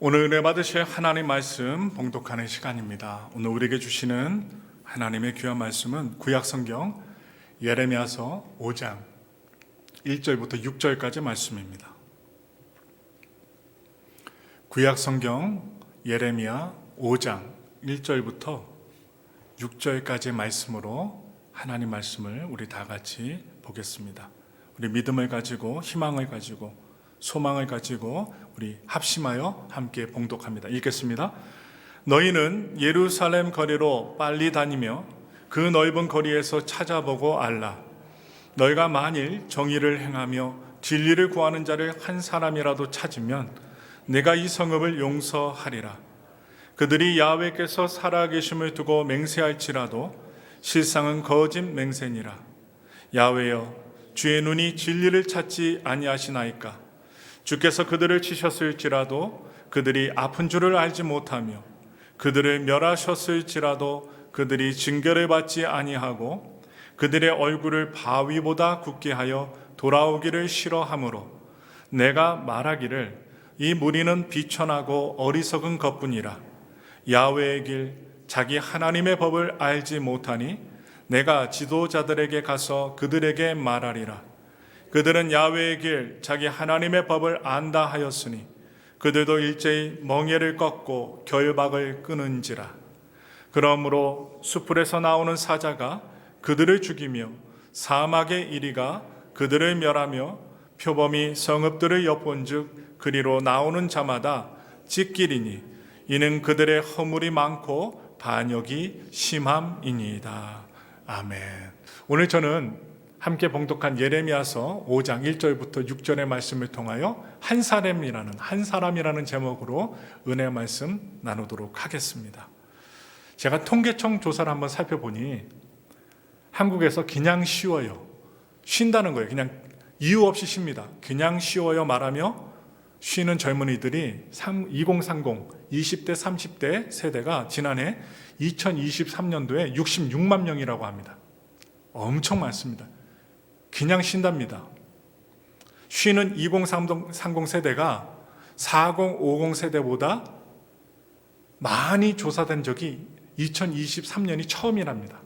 오늘 은혜 받으실 하나님 말씀 봉독하는 시간입니다. 오늘 우리에게 주시는 하나님의 귀한 말씀은 구약 성경 예레미야서 5장 1절부터 6절까지 말씀입니다. 구약 성경 예레미야 5장 1절부터 6절까지 말씀으로 하나님 말씀을 우리 다 같이 보겠습니다. 우리 믿음을 가지고 희망을 가지고 소망을 가지고 우리 합심하여 함께 봉독합니다. 읽겠습니다. 너희는 예루살렘 거리로 빨리 다니며 그 넓은 거리에서 찾아보고 알라. 너희가 만일 정의를 행하며 진리를 구하는 자를 한 사람이라도 찾으면 내가 이 성읍을 용서하리라. 그들이 야훼께서 살아계심을 두고 맹세할지라도 실상은 거짓 맹세니라. 야훼여 주의 눈이 진리를 찾지 아니하시나이까 주께서 그들을 치셨을지라도 그들이 아픈 줄을 알지 못하며 그들을 멸하셨을지라도 그들이 징계를 받지 아니하고 그들의 얼굴을 바위보다 굳게 하여 돌아오기를 싫어하므로 내가 말하기를 이 무리는 비천하고 어리석은 것뿐이라. 야훼의 길 자기 하나님의 법을 알지 못하니 내가 지도자들에게 가서 그들에게 말하리라 그들은 야훼의 길 자기 하나님의 법을 안다 하였으니 그들도 일제히 멍에를 꺾고 결박을 끊은지라 그러므로 수풀에서 나오는 사자가 그들을 죽이며 사막의 이리가 그들을 멸하며 표범이 성읍들을 엿본즉 그리로 나오는 자마다 찢기리니 이는 그들의 허물이 많고 반역이 심함이니이다. 아멘. 오늘 저는 함께 봉독한 예레미야서 5장 1절부터 6절의 말씀을 통하여 한 사람이라는 한 사람이라는 제목으로 은혜 말씀 나누도록 하겠습니다. 제가 통계청 조사를 한번 살펴보니 한국에서 그냥 쉬워요. 쉰다는 거예요. 그냥 이유 없이 쉽니다. 그냥 쉬워요 말하며 쉬는 젊은이들이 2030, 20대, 30대 세대가 지난해 2023년도에 66만 명이라고 합니다. 엄청 많습니다. 그냥 쉰답니다. 쉬는 2030 세대가 40, 50 세대보다 많이 조사된 적이 2023년이 처음이랍니다.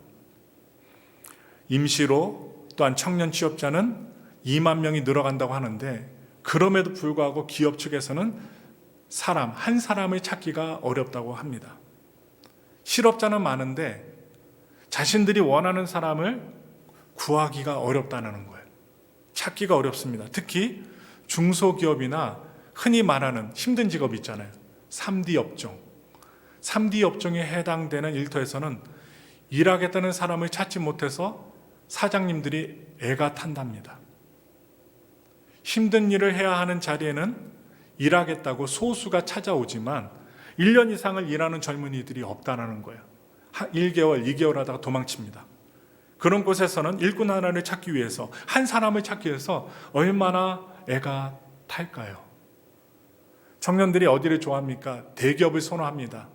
임시로 또한 청년 취업자는 2만 명이 늘어간다고 하는데 그럼에도 불구하고 기업 측에서는 사람, 한 사람을 찾기가 어렵다고 합니다. 실업자는 많은데 자신들이 원하는 사람을 구하기가 어렵다는 거예요. 찾기가 어렵습니다. 특히 중소기업이나 흔히 말하는 힘든 직업 있잖아요. 3D 업종. 3D 업종에 해당되는 일터에서는 일하겠다는 사람을 찾지 못해서 사장님들이 애가 탄답니다. 힘든 일을 해야 하는 자리에는 일하겠다고 소수가 찾아오지만 1년 이상을 일하는 젊은이들이 없다는 거예요. 1개월, 2개월 하다가 도망칩니다. 그런 곳에서는 일꾼 하나를 찾기 위해서 한 사람을 찾기 위해서 얼마나 애가 탈까요? 청년들이 어디를 좋아합니까? 대기업을 선호합니다.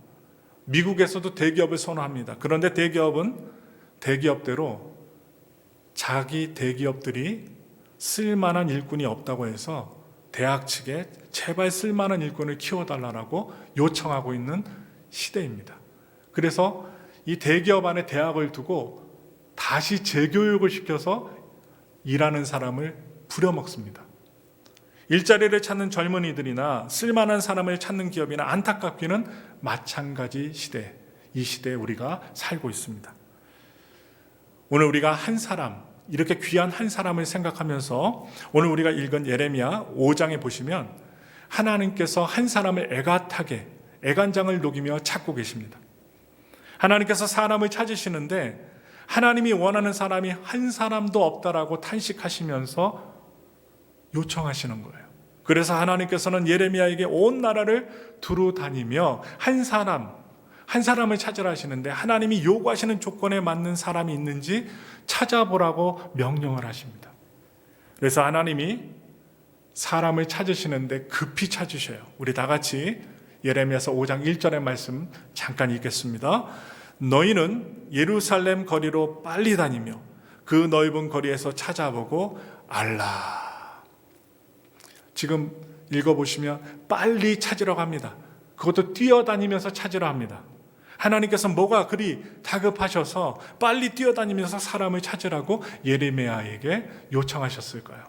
미국에서도 대기업을 선호합니다. 그런데 대기업은 대기업대로 자기 대기업들이 쓸만한 일꾼이 없다고 해서 대학 측에 제발 쓸만한 일꾼을 키워달라고 요청하고 있는 시대입니다. 그래서 이 대기업 안에 대학을 두고 다시 재교육을 시켜서 일하는 사람을 부려먹습니다. 일자리를 찾는 젊은이들이나 쓸만한 사람을 찾는 기업이나 안타깝기는 마찬가지 시대, 이 시대에 우리가 살고 있습니다. 오늘 우리가 한 사람, 이렇게 귀한 한 사람을 생각하면서 오늘 우리가 읽은 예레미야 5장에 보시면 하나님께서 한 사람을 애가타게 애간장을 녹이며 찾고 계십니다. 하나님께서 사람을 찾으시는데 하나님이 원하는 사람이 한 사람도 없다라고 탄식하시면서 요청하시는 거예요. 그래서 하나님께서는 예레미야에게 온 나라를 두루 다니며 한 사람, 한 사람을 찾으라 하시는데 하나님이 요구하시는 조건에 맞는 사람이 있는지 찾아보라고 명령을 하십니다. 그래서 하나님이 사람을 찾으시는데 급히 찾으셔요. 우리 다 같이 예레미야서 5장 1절의 말씀 잠깐 읽겠습니다. 너희는 예루살렘 거리로 빨리 다니며 그 넓은 거리에서 찾아보고 알라. 지금 읽어보시면 빨리 찾으라고 합니다. 그것도 뛰어다니면서 찾으라 합니다. 하나님께서 뭐가 그리 다급하셔서 빨리 뛰어다니면서 사람을 찾으라고 예레미야에게 요청하셨을까요?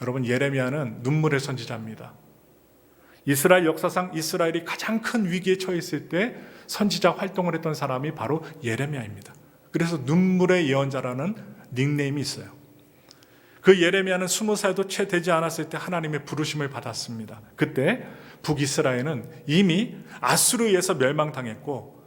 여러분 예레미야는 눈물의 선지자입니다. 이스라엘 역사상 이스라엘이 가장 큰 위기에 처했을 때 선지자 활동을 했던 사람이 바로 예레미야입니다. 그래서 눈물의 예언자라는 닉네임이 있어요. 그 예레미야는 스무 살도 채 되지 않았을 때 하나님의 부르심을 받았습니다. 그때 북이스라엘은 이미 아수르에서 멸망당했고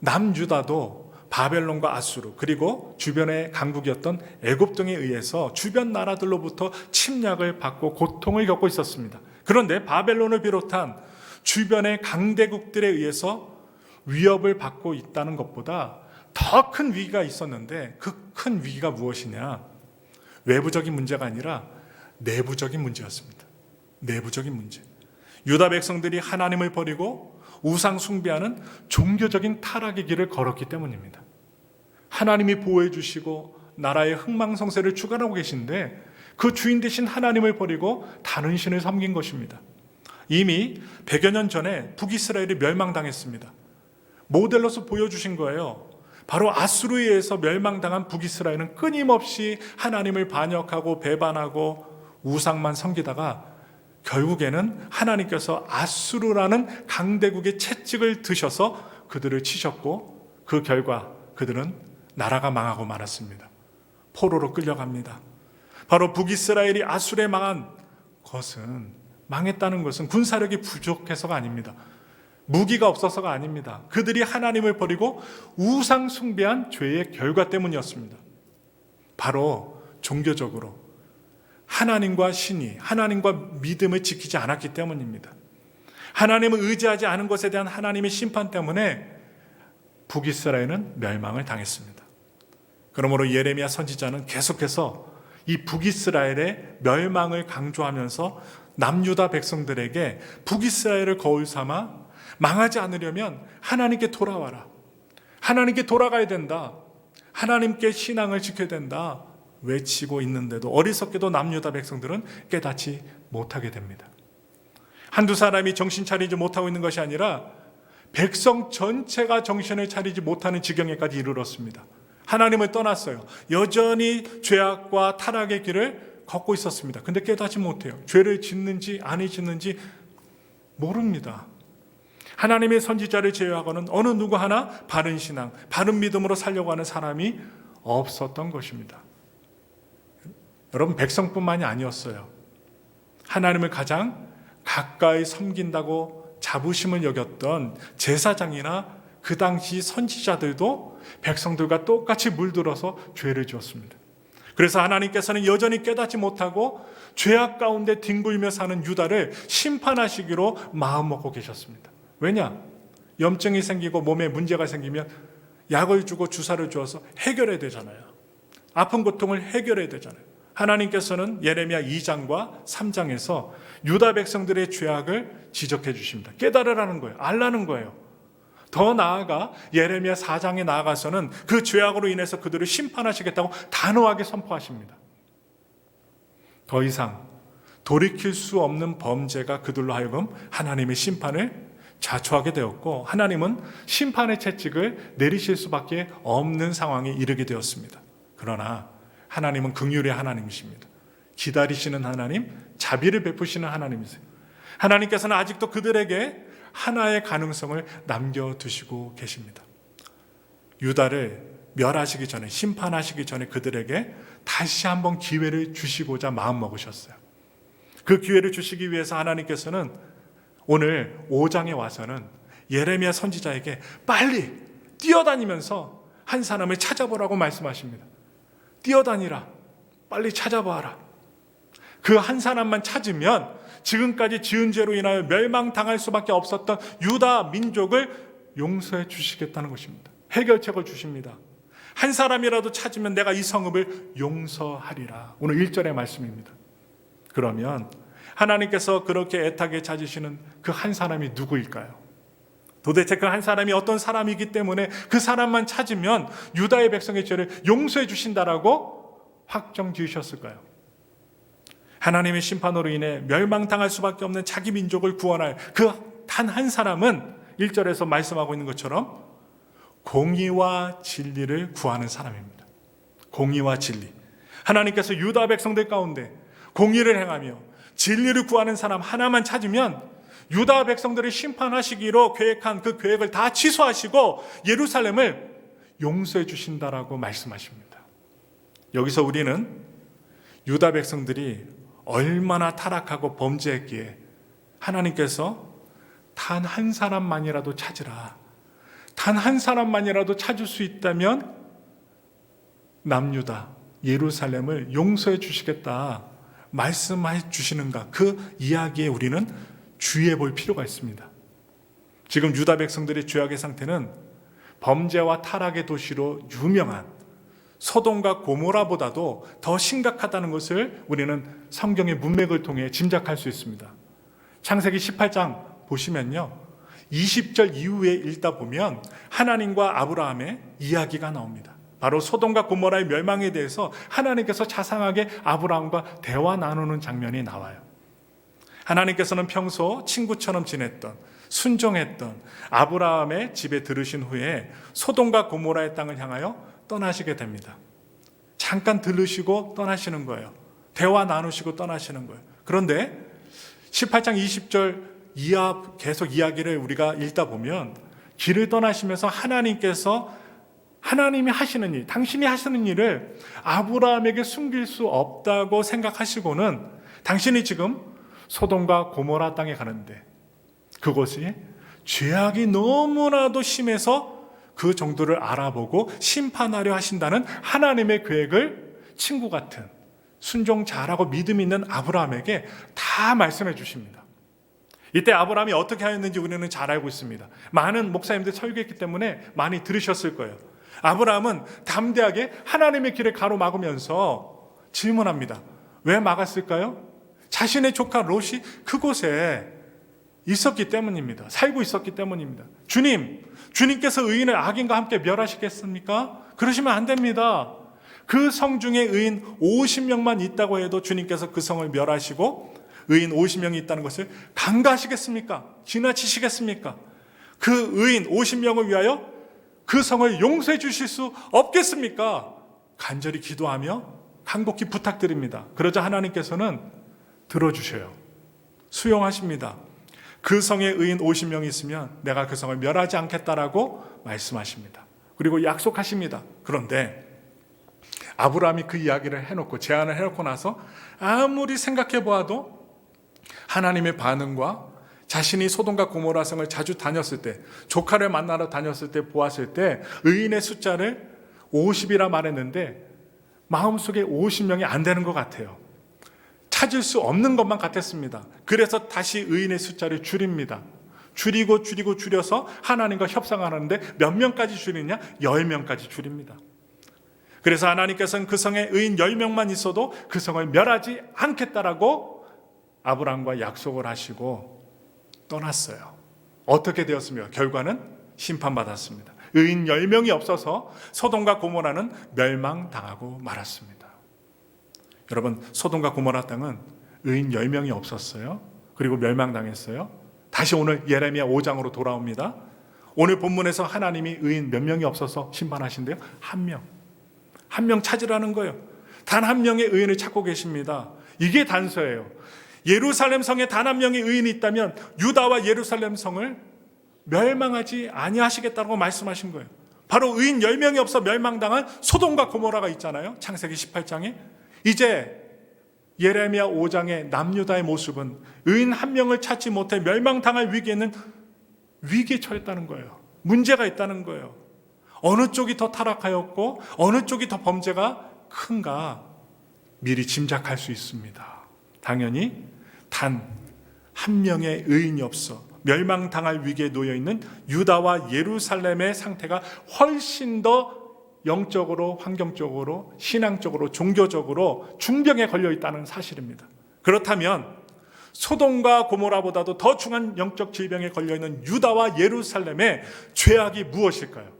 남유다도 바벨론과 아수르 그리고 주변의 강국이었던 애굽 등에 의해서 주변 나라들로부터 침략을 받고 고통을 겪고 있었습니다. 그런데 바벨론을 비롯한 주변의 강대국들에 의해서 위협을 받고 있다는 것보다 더 큰 위기가 있었는데 그 큰 위기가 무엇이냐? 외부적인 문제가 아니라 내부적인 문제였습니다. 내부적인 문제. 유다 백성들이 하나님을 버리고 우상 숭배하는 종교적인 타락의 길을 걸었기 때문입니다. 하나님이 보호해 주시고 나라의 흥망성쇠를 주관하고 계신데 그 주인 되신 하나님을 버리고 다른 신을 섬긴 것입니다. 이미 100여 년 전에 북이스라엘이 멸망당했습니다. 모델로서 보여주신 거예요. 바로 아수르에서 멸망당한 북이스라엘은 끊임없이 하나님을 반역하고 배반하고 우상만 섬기다가 결국에는 하나님께서 아수르라는 강대국의 채찍을 드셔서 그들을 치셨고 그 결과 그들은 나라가 망하고 말았습니다. 포로로 끌려갑니다. 바로 북이스라엘이 아수르에 망한 것은 망했다는 것은 군사력이 부족해서가 아닙니다. 무기가 없어서가 아닙니다. 그들이 하나님을 버리고 우상 숭배한 죄의 결과 때문이었습니다. 바로 종교적으로 하나님과 신이 하나님과 믿음을 지키지 않았기 때문입니다. 하나님을 의지하지 않은 것에 대한 하나님의 심판 때문에 북이스라엘은 멸망을 당했습니다. 그러므로 예레미야 선지자는 계속해서 이 북이스라엘의 멸망을 강조하면서 남유다 백성들에게 북이스라엘을 거울 삼아 망하지 않으려면 하나님께 돌아와라. 하나님께 돌아가야 된다. 하나님께 신앙을 지켜야 된다. 외치고 있는데도 어리석게도 남유다 백성들은 깨닫지 못하게 됩니다. 한두 사람이 정신 차리지 못하고 있는 것이 아니라 백성 전체가 정신을 차리지 못하는 지경에까지 이르렀습니다. 하나님을 떠났어요. 여전히 죄악과 타락의 길을 걷고 있었습니다. 근데 깨닫지 못해요. 죄를 짓는지 아니 짓는지 모릅니다. 하나님의 선지자를 제외하고는 어느 누구 하나 바른 신앙, 바른 믿음으로 살려고 하는 사람이 없었던 것입니다. 여러분 백성뿐만이 아니었어요. 하나님을 가장 가까이 섬긴다고 자부심을 여겼던 제사장이나 그 당시 선지자들도 백성들과 똑같이 물들어서 죄를 지었습니다. 그래서 하나님께서는 여전히 깨닫지 못하고 죄악 가운데 뒹굴며 사는 유다를 심판하시기로 마음먹고 계셨습니다. 왜냐? 염증이 생기고 몸에 문제가 생기면 약을 주고 주사를 주어서 해결해야 되잖아요. 아픈 고통을 해결해야 되잖아요. 하나님께서는 예레미야 2장과 3장에서 유다 백성들의 죄악을 지적해 주십니다. 깨달으라는 거예요. 알라는 거예요. 더 나아가 예레미야 4장에 나아가서는 그 죄악으로 인해서 그들을 심판하시겠다고 단호하게 선포하십니다. 더 이상 돌이킬 수 없는 범죄가 그들로 하여금 하나님의 심판을 자초하게 되었고 하나님은 심판의 채찍을 내리실 수밖에 없는 상황에 이르게 되었습니다. 그러나 하나님은 긍휼의 하나님이십니다. 기다리시는 하나님, 자비를 베푸시는 하나님이세요. 하나님께서는 아직도 그들에게 하나의 가능성을 남겨두시고 계십니다. 유다를 멸하시기 전에, 심판하시기 전에 그들에게 다시 한번 기회를 주시고자 마음먹으셨어요. 그 기회를 주시기 위해서 하나님께서는 오늘 5장에 와서는 예레미야 선지자에게 빨리 뛰어다니면서 한 사람을 찾아보라고 말씀하십니다. 뛰어다니라. 빨리 찾아봐라. 그 한 사람만 찾으면 지금까지 지은 죄로 인하여 멸망당할 수밖에 없었던 유다 민족을 용서해 주시겠다는 것입니다. 해결책을 주십니다. 한 사람이라도 찾으면 내가 이 성읍을 용서하리라. 오늘 1절의 말씀입니다. 그러면 하나님께서 그렇게 애타게 찾으시는 그 한 사람이 누구일까요? 도대체 그 한 사람이 어떤 사람이기 때문에 그 사람만 찾으면 유다의 백성의 죄를 용서해 주신다라고 확정 지으셨을까요? 하나님의 심판으로 인해 멸망당할 수밖에 없는 자기 민족을 구원할 그 단 한 사람은 1절에서 말씀하고 있는 것처럼 공의와 진리를 구하는 사람입니다. 공의와 진리. 하나님께서 유다 백성들 가운데 공의를 행하며 진리를 구하는 사람 하나만 찾으면 유다 백성들을 심판하시기로 계획한 그 계획을 다 취소하시고 예루살렘을 용서해 주신다라고 말씀하십니다. 여기서 우리는 유다 백성들이 얼마나 타락하고 범죄했기에 하나님께서 단 한 사람만이라도 찾으라. 단 한 사람만이라도 찾을 수 있다면 남유다 예루살렘을 용서해 주시겠다 말씀해 주시는가 그 이야기에 우리는 주의해 볼 필요가 있습니다. 지금 유다 백성들의 죄악의 상태는 범죄와 타락의 도시로 유명한 소돔과 고모라보다도 더 심각하다는 것을 우리는 성경의 문맥을 통해 짐작할 수 있습니다. 창세기 18장 보시면요. 20절 이후에 읽다 보면 하나님과 아브라함의 이야기가 나옵니다. 바로 소돔과 고모라의 멸망에 대해서 하나님께서 자상하게 아브라함과 대화 나누는 장면이 나와요. 하나님께서는 평소 친구처럼 지냈던 순종했던 아브라함의 집에 들으신 후에 소돔과 고모라의 땅을 향하여 떠나시게 됩니다. 잠깐 들으시고 떠나시는 거예요. 대화 나누시고 떠나시는 거예요. 그런데 18장 20절 이하 계속 이야기를 우리가 읽다 보면 길을 떠나시면서 하나님께서 하나님이 하시는 일, 당신이 하시는 일을 아브라함에게 숨길 수 없다고 생각하시고는 당신이 지금 소돔과 고모라 땅에 가는데 그곳이 죄악이 너무나도 심해서 그 정도를 알아보고 심판하려 하신다는 하나님의 계획을 친구 같은 순종 잘하고 믿음 있는 아브라함에게 다 말씀해 주십니다. 이때 아브라함이 어떻게 하였는지 우리는 잘 알고 있습니다. 많은 목사님들 설교했기 때문에 많이 들으셨을 거예요. 아브라함은 담대하게 하나님의 길을 가로막으면서 질문합니다. 왜 막았을까요? 자신의 조카 롯이 그곳에 있었기 때문입니다. 살고 있었기 때문입니다. 주님, 주님께서 의인을 악인과 함께 멸하시겠습니까? 그러시면 안 됩니다. 그 성 중에 의인 50명만 있다고 해도 주님께서 그 성을 멸하시고 의인 50명이 있다는 것을 간과하시겠습니까? 지나치시겠습니까? 그 의인 50명을 위하여 그 성을 용서해 주실 수 없겠습니까? 간절히 기도하며 간곡히 부탁드립니다. 그러자 하나님께서는 들어주셔요. 수용하십니다. 그 성에 의인 50명이 있으면 내가 그 성을 멸하지 않겠다라고 말씀하십니다. 그리고 약속하십니다. 그런데 아브라함이 그 이야기를 해놓고 제안을 해놓고 나서 아무리 생각해 보아도 하나님의 반응과 자신이 소돔과 고모라 성을 자주 다녔을 때 조카를 만나러 다녔을 때 보았을 때 의인의 숫자를 50이라 말했는데 마음속에 50명이 안 되는 것 같아요. 찾을 수 없는 것만 같았습니다. 그래서 다시 의인의 숫자를 줄입니다. 줄이고 줄이고 줄여서 하나님과 협상하는데 몇 명까지 줄이냐? 10명까지 줄입니다. 그래서 하나님께서는 그 성에 의인 10명만 있어도 그 성을 멸하지 않겠다라고 아브라함과 약속을 하시고 떠났어요. 어떻게 되었습니까? 결과는 심판받았습니다. 의인 10명이 없어서 소돔과 고모라는 멸망당하고 말았습니다. 여러분, 소돔과 고모라 땅은 의인 10명이 없었어요. 그리고 멸망당했어요. 다시 오늘 예레미야 5장으로 돌아옵니다. 오늘 본문에서 하나님이 의인 몇 명이 없어서 심판하신대요? 한 명. 한 명 찾으라는 거예요. 단 한 명의 의인을 찾고 계십니다. 이게 단서예요. 예루살렘 성에 단 한 명의 의인이 있다면 유다와 예루살렘 성을 멸망하지 아니하시겠다고 말씀하신 거예요. 바로 의인 10명이 없어 멸망당한 소돔과 고모라가 있잖아요. 창세기 18장에. 이제 예레미야 5장의 남유다의 모습은 의인 한 명을 찾지 못해 멸망당할 위기에는 위기에 처했다는 거예요. 문제가 있다는 거예요. 어느 쪽이 더 타락하였고 어느 쪽이 더 범죄가 큰가 미리 짐작할 수 있습니다. 당연히 단 한 명의 의인이 없어 멸망당할 위기에 놓여 있는 유다와 예루살렘의 상태가 훨씬 더 영적으로, 환경적으로, 신앙적으로, 종교적으로 중병에 걸려 있다는 사실입니다. 그렇다면 소돔과 고모라보다도 더 중한 영적 질병에 걸려 있는 유다와 예루살렘의 죄악이 무엇일까요?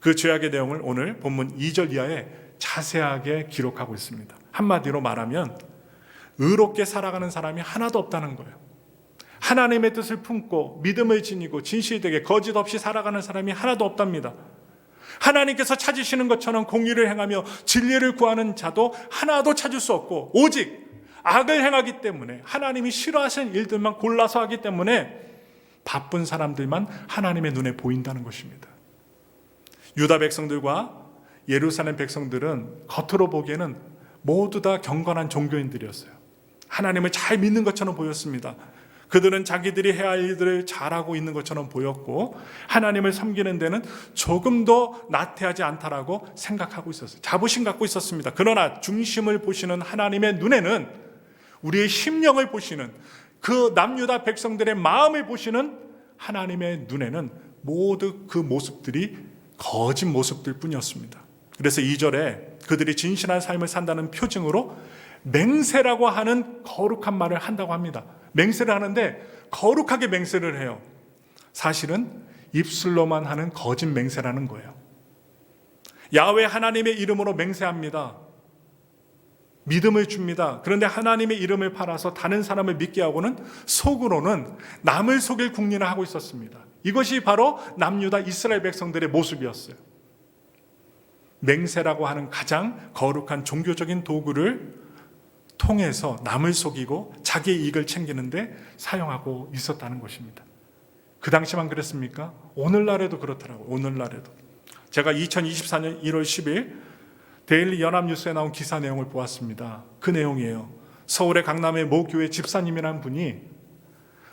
그 죄악의 내용을 오늘 본문 2절 이하에 자세하게 기록하고 있습니다. 한마디로 말하면 의롭게 살아가는 사람이 하나도 없다는 거예요. 하나님의 뜻을 품고 믿음을 지니고 진실되게 거짓 없이 살아가는 사람이 하나도 없답니다. 하나님께서 찾으시는 것처럼 공의를 행하며 진리를 구하는 자도 하나도 찾을 수 없고 오직 악을 행하기 때문에 하나님이 싫어하시는 일들만 골라서 하기 때문에 바쁜 사람들만 하나님의 눈에 보인다는 것입니다. 유다 백성들과 예루살렘 백성들은 겉으로 보기에는 모두 다 경건한 종교인들이었어요. 하나님을 잘 믿는 것처럼 보였습니다. 그들은 자기들이 해야 할 일들을 잘하고 있는 것처럼 보였고 하나님을 섬기는 데는 조금도 나태하지 않다라고 생각하고 있었어요. 자부심 갖고 있었습니다. 그러나 중심을 보시는 하나님의 눈에는 우리의 심령을 보시는 그 남유다 백성들의 마음을 보시는 하나님의 눈에는 모두 그 모습들이 거짓 모습들 뿐이었습니다. 그래서 2절에 그들이 진실한 삶을 산다는 표징으로 맹세라고 하는 거룩한 말을 한다고 합니다. 맹세를 하는데 거룩하게 맹세를 해요. 사실은 입술로만 하는 거짓 맹세라는 거예요. 야외 하나님의 이름으로 맹세합니다. 믿음을 줍니다. 그런데 하나님의 이름을 팔아서 다른 사람을 믿게 하고는 속으로는 남을 속일 국리를 하고 있었습니다. 이것이 바로 남유다 이스라엘 백성들의 모습이었어요. 맹세라고 하는 가장 거룩한 종교적인 도구를 통해서 남을 속이고 자기의 이익을 챙기는데 사용하고 있었다는 것입니다. 그 당시만 그랬습니까? 오늘날에도 그렇더라고요. 오늘날에도. 제가 2024년 1월 10일 데일리 연합뉴스에 나온 기사 내용을 보았습니다. 그 내용이에요. 서울의 강남의 모 교회 집사님이라는 분이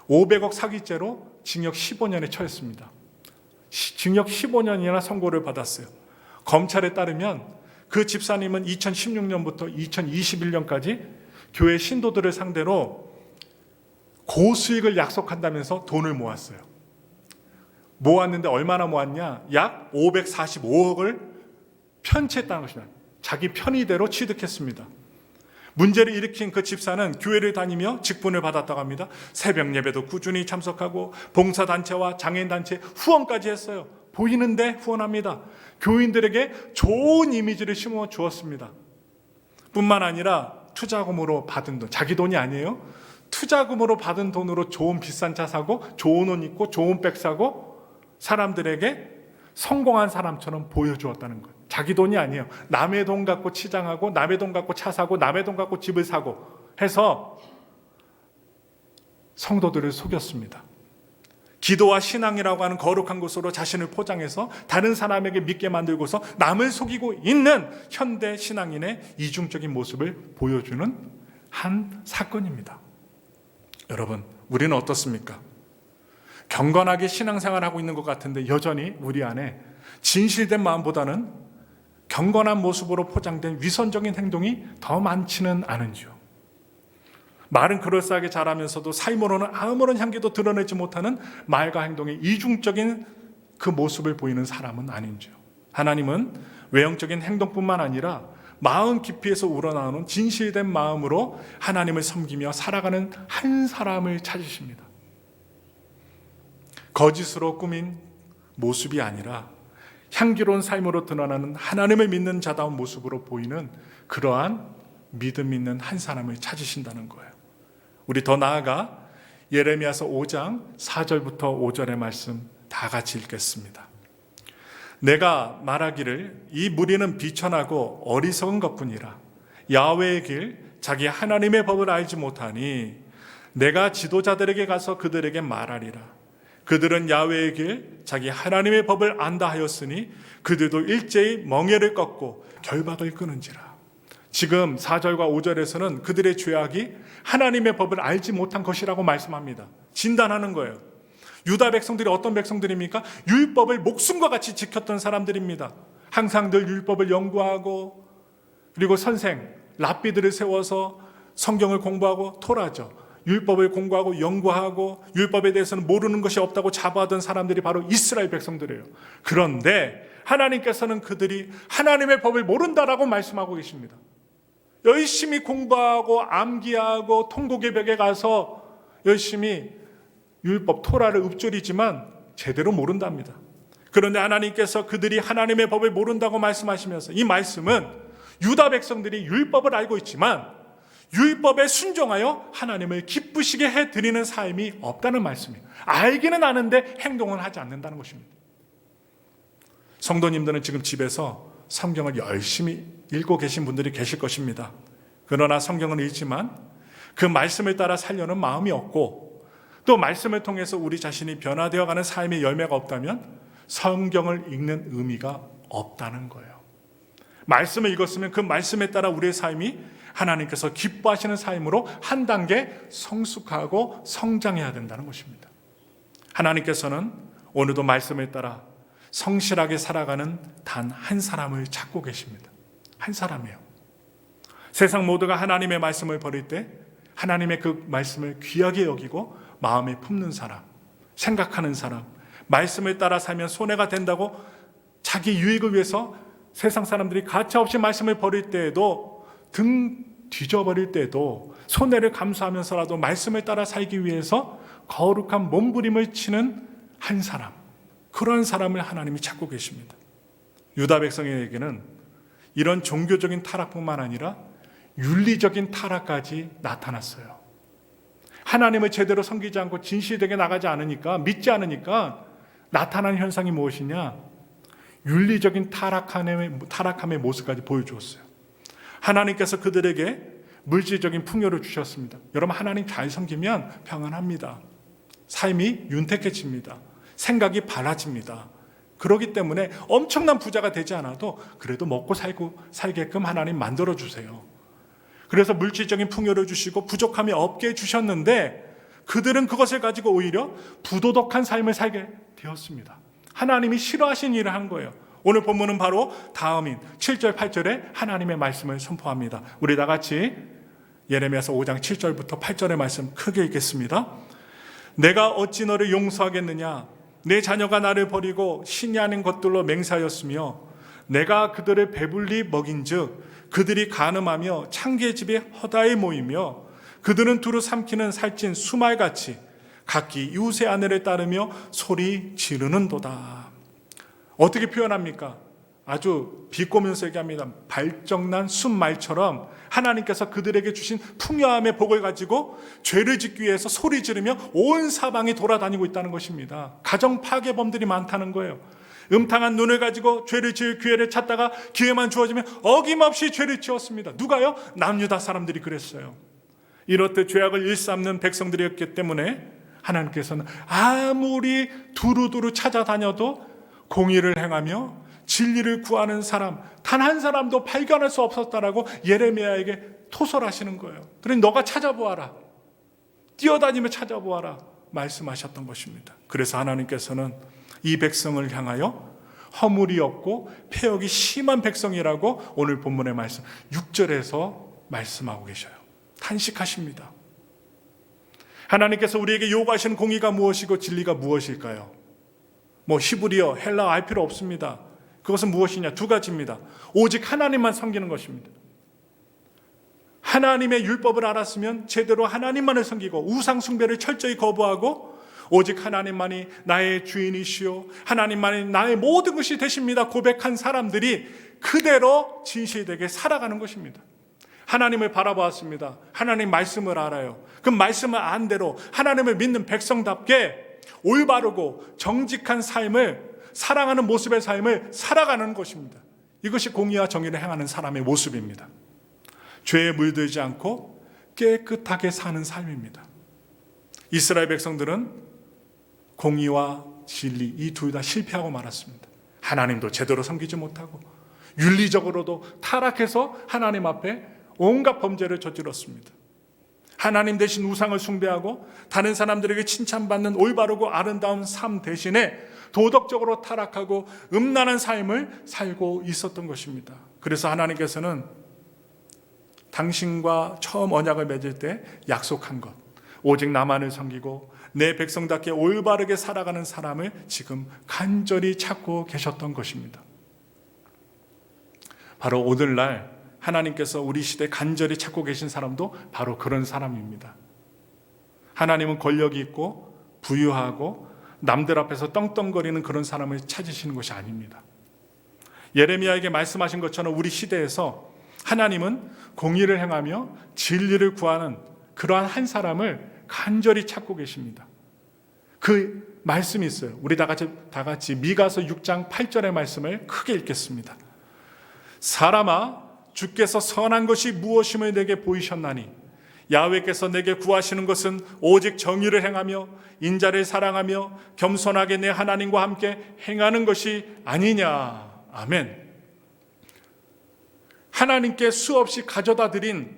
500억 사기죄로 징역 15년에 처했습니다. 시- 징역 15년이나 선고를 받았어요. 검찰에 따르면 그 집사님은 2016년부터 2021년까지 교회 신도들을 상대로 고수익을 약속한다면서 돈을 모았어요. 모았는데 얼마나 모았냐? 약 545억을 편취했다는 것입니다. 자기 편의대로 취득했습니다. 문제를 일으킨 그 집사는 교회를 다니며 직분을 받았다고 합니다. 새벽 예배도 꾸준히 참석하고 봉사단체와 장애인단체 후원까지 했어요. 보이는데 후원합니다. 교인들에게 좋은 이미지를 심어 주었습니다. 뿐만 아니라 투자금으로 받은 돈, 자기 돈이 아니에요. 투자금으로 받은 돈으로 좋은 비싼 차 사고, 좋은 옷 입고, 좋은 백 사고, 사람들에게 성공한 사람처럼 보여주었다는 것. 자기 돈이 아니에요. 남의 돈 갖고 치장하고, 남의 돈 갖고 차 사고, 남의 돈 갖고 집을 사고 해서 성도들을 속였습니다. 기도와 신앙이라고 하는 거룩한 것으로 자신을 포장해서 다른 사람에게 믿게 만들고서 남을 속이고 있는 현대 신앙인의 이중적인 모습을 보여주는 한 사건입니다. 여러분, 우리는 어떻습니까? 경건하게 신앙생활하고 있는 것 같은데 여전히 우리 안에 진실된 마음보다는 경건한 모습으로 포장된 위선적인 행동이 더 많지는 않은지요. 말은 그럴싸하게 잘하면서도 삶으로는 아무런 향기도 드러내지 못하는 말과 행동의 이중적인 그 모습을 보이는 사람은 아닌지요. 하나님은 외형적인 행동뿐만 아니라 마음 깊이에서 우러나오는 진실된 마음으로 하나님을 섬기며 살아가는 한 사람을 찾으십니다. 거짓으로 꾸민 모습이 아니라 향기로운 삶으로 드러나는 하나님을 믿는 자다운 모습으로 보이는 그러한 믿음 있는 한 사람을 찾으신다는 거예요. 우리 더 나아가 예레미야서 5장 4절부터 5절의 말씀 다 같이 읽겠습니다. 내가 말하기를 이 무리는 비천하고 어리석은 것뿐이라 야훼의 길 자기 하나님의 법을 알지 못하니 내가 지도자들에게 가서 그들에게 말하리라 그들은 야훼의 길 자기 하나님의 법을 안다 하였으니 그들도 일제히 멍에를 꺾고 결박을 끊은지라 지금 4절과 5절에서는 그들의 죄악이 하나님의 법을 알지 못한 것이라고 말씀합니다. 진단하는 거예요. 유다 백성들이 어떤 백성들입니까? 율법을 목숨과 같이 지켰던 사람들입니다. 항상 늘 율법을 연구하고 그리고 선생, 랍비들을 세워서 성경을 공부하고 토라죠. 율법을 공부하고 연구하고 율법에 대해서는 모르는 것이 없다고 자부하던 사람들이 바로 이스라엘 백성들이에요. 그런데 하나님께서는 그들이 하나님의 법을 모른다라고 말씀하고 계십니다. 열심히 공부하고 암기하고 통곡의 벽에 가서 열심히 율법 토라를 읊조리지만 제대로 모른답니다. 그런데 하나님께서 그들이 하나님의 법을 모른다고 말씀하시면서 이 말씀은 유다 백성들이 율법을 알고 있지만 율법에 순종하여 하나님을 기쁘시게 해 드리는 삶이 없다는 말씀이에요. 알기는 아는데 행동은 하지 않는다는 것입니다. 성도님들은 지금 집에서 성경을 열심히 읽고 계신 분들이 계실 것입니다. 그러나 성경은 읽지만 그 말씀을 따라 살려는 마음이 없고 또 말씀을 통해서 우리 자신이 변화되어 가는 삶의 열매가 없다면 성경을 읽는 의미가 없다는 거예요. 말씀을 읽었으면 그 말씀에 따라 우리의 삶이 하나님께서 기뻐하시는 삶으로 한 단계 성숙하고 성장해야 된다는 것입니다. 하나님께서는 오늘도 말씀에 따라 성실하게 살아가는 단 한 사람을 찾고 계십니다. 한 사람이요. 세상 모두가 하나님의 말씀을 버릴 때 하나님의 그 말씀을 귀하게 여기고 마음에 품는 사람, 생각하는 사람, 말씀을 따라 살면 손해가 된다고 자기 유익을 위해서 세상 사람들이 가차없이 말씀을 버릴 때에도 등 뒤져버릴 때도 손해를 감수하면서라도 말씀을 따라 살기 위해서 거룩한 몸부림을 치는 한 사람, 그런 사람을 하나님이 찾고 계십니다. 유다 백성에게는 이런 종교적인 타락뿐만 아니라 윤리적인 타락까지 나타났어요. 하나님을 제대로 섬기지 않고 진실되게 나가지 않으니까 믿지 않으니까 나타난 현상이 무엇이냐? 윤리적인 타락함의, 타락함의 모습까지 보여주었어요. 하나님께서 그들에게 물질적인 풍요를 주셨습니다. 여러분 하나님 잘 섬기면 평안합니다. 삶이 윤택해집니다. 생각이 밝아집니다. 그렇기 때문에 엄청난 부자가 되지 않아도 그래도 먹고 살고 살게끔 하나님 만들어 주세요. 그래서 물질적인 풍요를 주시고 부족함이 없게 해 주셨는데 그들은 그것을 가지고 오히려 부도덕한 삶을 살게 되었습니다. 하나님이 싫어하신 일을 한 거예요. 오늘 본문은 바로 다음인 7절 8절에 하나님의 말씀을 선포합니다. 우리 다 같이 예레미야서 5장 7절부터 8절의 말씀 크게 읽겠습니다. 내가 어찌 너를 용서하겠느냐 내 자녀가 나를 버리고 신이 아닌 것들로 맹세하였으며 내가 그들을 배불리 먹인즉 그들이 간음하며 창기의 집에 허다히 모이며 그들은 두루 삼키는 살찐 수말같이 각기 이웃의 아내를 따르며 소리 지르는도다. 어떻게 표현합니까? 아주 비꼬면서 얘기합니다. 발정난 순말처럼 하나님께서 그들에게 주신 풍요함의 복을 가지고 죄를 짓기 위해서 소리 지르며 온 사방에 돌아다니고 있다는 것입니다. 가정 파괴범들이 많다는 거예요. 음탕한 눈을 가지고 죄를 지을 기회를 찾다가 기회만 주어지면 어김없이 죄를 지었습니다. 누가요? 남유다 사람들이 그랬어요. 이렇듯 죄악을 일삼는 백성들이었기 때문에 하나님께서는 아무리 두루두루 찾아다녀도 공의를 행하며 진리를 구하는 사람 단 한 사람도 발견할 수 없었다라고 예레미야에게 토설하시는 거예요. 그러니 너가 찾아보아라. 뛰어다니며 찾아보아라. 말씀하셨던 것입니다. 그래서 하나님께서는 이 백성을 향하여 허물이 없고 폐역이 심한 백성이라고 오늘 본문의 말씀 6절에서 말씀하고 계셔요. 탄식하십니다. 하나님께서 우리에게 요구하시는 공의가 무엇이고 진리가 무엇일까요? 뭐 히브리어, 헬라 알 필요 없습니다. 그것은 무엇이냐? 두 가지입니다. 오직 하나님만 섬기는 것입니다. 하나님의 율법을 알았으면 제대로 하나님만을 섬기고 우상 숭배를 철저히 거부하고 오직 하나님만이 나의 주인이시요 하나님만이 나의 모든 것이 되십니다. 고백한 사람들이 그대로 진실되게 살아가는 것입니다. 하나님을 바라보았습니다. 하나님 말씀을 알아요. 그 말씀을 안 대로 하나님을 믿는 백성답게 올바르고 정직한 삶을 사랑하는 모습의 삶을 살아가는 것입니다. 이것이 공의와 정의를 행하는 사람의 모습입니다. 죄에 물들지 않고 깨끗하게 사는 삶입니다. 이스라엘 백성들은 공의와 진리 이 둘 다 실패하고 말았습니다. 하나님도 제대로 섬기지 못하고 윤리적으로도 타락해서 하나님 앞에 온갖 범죄를 저질렀습니다. 하나님 대신 우상을 숭배하고 다른 사람들에게 칭찬받는 올바르고 아름다운 삶 대신에 도덕적으로 타락하고 음란한 삶을 살고 있었던 것입니다. 그래서 하나님께서는 당신과 처음 언약을 맺을 때 약속한 것, 오직 나만을 섬기고 내 백성답게 올바르게 살아가는 사람을 지금 간절히 찾고 계셨던 것입니다. 바로 오늘날 하나님께서 우리 시대 간절히 찾고 계신 사람도 바로 그런 사람입니다. 하나님은 권력이 있고 부유하고 남들 앞에서 떵떵거리는 그런 사람을 찾으시는 것이 아닙니다. 예레미야에게 말씀하신 것처럼 우리 시대에서 하나님은 공의를 행하며 진리를 구하는 그러한 한 사람을 간절히 찾고 계십니다. 그 말씀이 있어요. 우리 다 같이 다 같이 미가서 6장 8절의 말씀을 크게 읽겠습니다. 사람아 주께서 선한 것이 무엇임을 내게 보이셨나니 야훼께서 내게 구하시는 것은 오직 정의를 행하며 인자를 사랑하며 겸손하게 내 하나님과 함께 행하는 것이 아니냐. 아멘. 하나님께 수없이 가져다 드린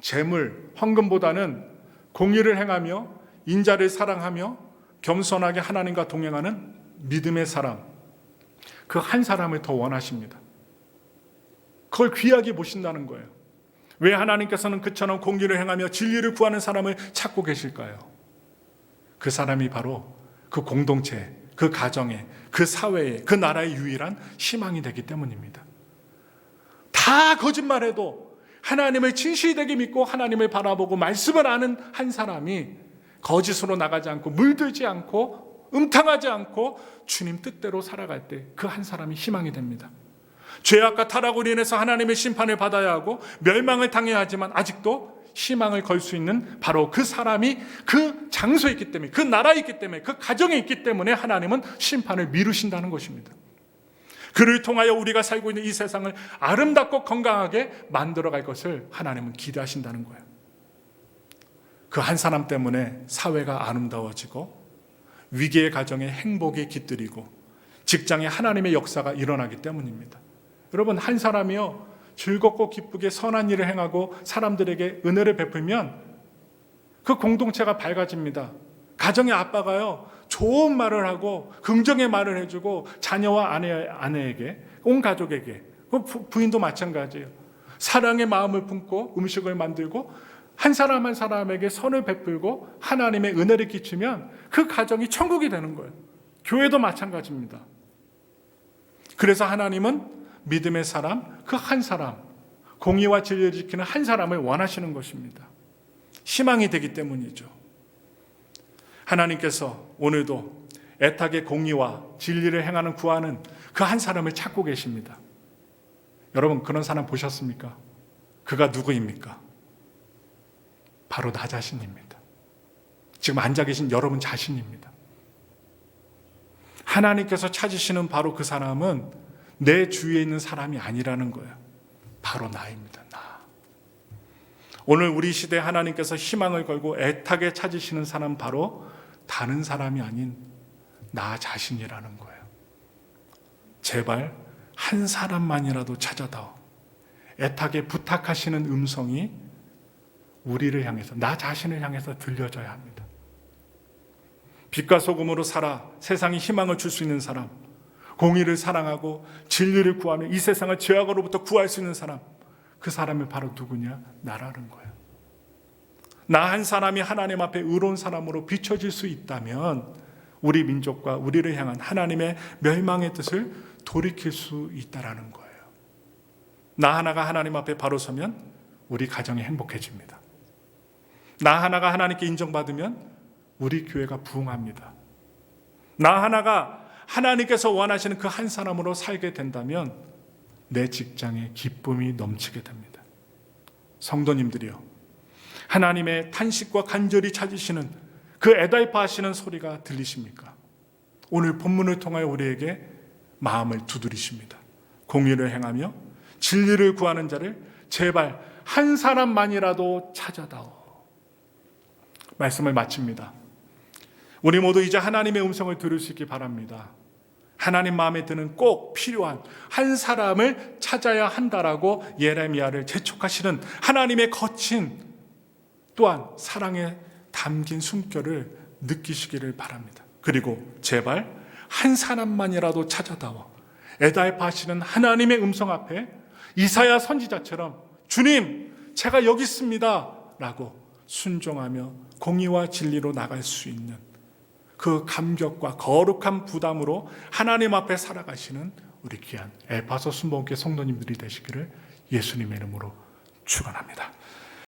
재물, 황금보다는 공의를 행하며 인자를 사랑하며 겸손하게 하나님과 동행하는 믿음의 사람, 그 한 사람을 더 원하십니다. 그걸 귀하게 보신다는 거예요. 왜 하나님께서는 그처럼 공의를 행하며 진리를 구하는 사람을 찾고 계실까요? 그 사람이 바로 그 공동체, 그 가정에, 그 사회에, 그 나라의 유일한 희망이 되기 때문입니다. 다 거짓말해도 하나님을 진실되게 믿고 하나님을 바라보고 말씀을 아는 한 사람이 거짓으로 나가지 않고 물들지 않고 음탕하지 않고 주님 뜻대로 살아갈 때 그 한 사람이 희망이 됩니다. 죄악과 타락으로 인해서 하나님의 심판을 받아야 하고 멸망을 당해야 하지만 아직도 희망을 걸 수 있는 바로 그 사람이 그 장소에 있기 때문에 그 나라에 있기 때문에 그 가정에 있기 때문에 하나님은 심판을 미루신다는 것입니다. 그를 통하여 우리가 살고 있는 이 세상을 아름답고 건강하게 만들어 갈 것을 하나님은 기대하신다는 거예요. 그 한 사람 때문에 사회가 아름다워지고 위기의 가정에 행복이 깃들이고 직장에 하나님의 역사가 일어나기 때문입니다. 여러분 한 사람이요 즐겁고 기쁘게 선한 일을 행하고 사람들에게 은혜를 베풀면 그 공동체가 밝아집니다. 가정의 아빠가요 좋은 말을 하고 긍정의 말을 해주고 자녀와 아내 아내에게 온 가족에게 그 부- 부인도 마찬가지예요. 사랑의 마음을 품고 음식을 만들고 한 사람 한 사람에게 선을 베풀고 하나님의 은혜를 끼치면 그 가정이 천국이 되는 거예요. 교회도 마찬가지입니다. 그래서 하나님은 믿음의 사람, 그 한 사람, 공의와 진리를 지키는 한 사람을 원하시는 것입니다. 희망이 되기 때문이죠. 하나님께서 오늘도 애타게 공의와 진리를 행하는 구하는 그 한 사람을 찾고 계십니다. 여러분 그런 사람 보셨습니까? 그가 누구입니까? 바로 나 자신입니다. 지금 앉아 계신 여러분 자신입니다. 하나님께서 찾으시는 바로 그 사람은 내 주위에 있는 사람이 아니라는 거예요. 바로 나입니다. 나. 오늘 우리 시대에 하나님께서 희망을 걸고 애타게 찾으시는 사람 바로 다른 사람이 아닌 나 자신이라는 거예요. 제발 한 사람만이라도 찾아다오. 애타게 부탁하시는 음성이 우리를 향해서 나 자신을 향해서 들려져야 합니다. 빛과 소금으로 살아 세상에 희망을 줄 수 있는 사람, 공의를 사랑하고 진리를 구하며 이 세상을 죄악으로부터 구할 수 있는 사람, 그 사람이 바로 누구냐? 나라는 거예요. 나 한 사람이 하나님 앞에 의로운 사람으로 비춰질 수 있다면 우리 민족과 우리를 향한 하나님의 멸망의 뜻을 돌이킬 수 있다라는 거예요. 나 하나가 하나님 앞에 바로 서면 우리 가정이 행복해집니다. 나 하나가 하나님께 인정받으면 우리 교회가 부흥합니다. 나 하나가 하나님께서 원하시는 그 한 사람으로 살게 된다면 내 직장에 기쁨이 넘치게 됩니다. 성도님들이요. 하나님의 탄식과 간절히 찾으시는 그 애달파 하시는 소리가 들리십니까? 오늘 본문을 통하여 우리에게 마음을 두드리십니다. 공의를 행하며 진리를 구하는 자를 제발 한 사람만이라도 찾아다오. 말씀을 마칩니다. 우리 모두 이제 하나님의 음성을 들을 수 있기 바랍니다. 하나님 마음에 드는 꼭 필요한 한 사람을 찾아야 한다라고 예레미야를 재촉하시는 하나님의 거친 또한 사랑에 담긴 숨결을 느끼시기를 바랍니다. 그리고 제발 한 사람만이라도 찾아다와 에다이파 하시는 하나님의 음성 앞에 이사야 선지자처럼 주님 제가 여기 있습니다 라고 순종하며 공의와 진리로 나갈 수 있는 그 감격과 거룩한 부담으로 하나님 앞에 살아가시는 우리 귀한 에파소 순복의 성도님들이 되시기를 예수님의 이름으로 축원합니다.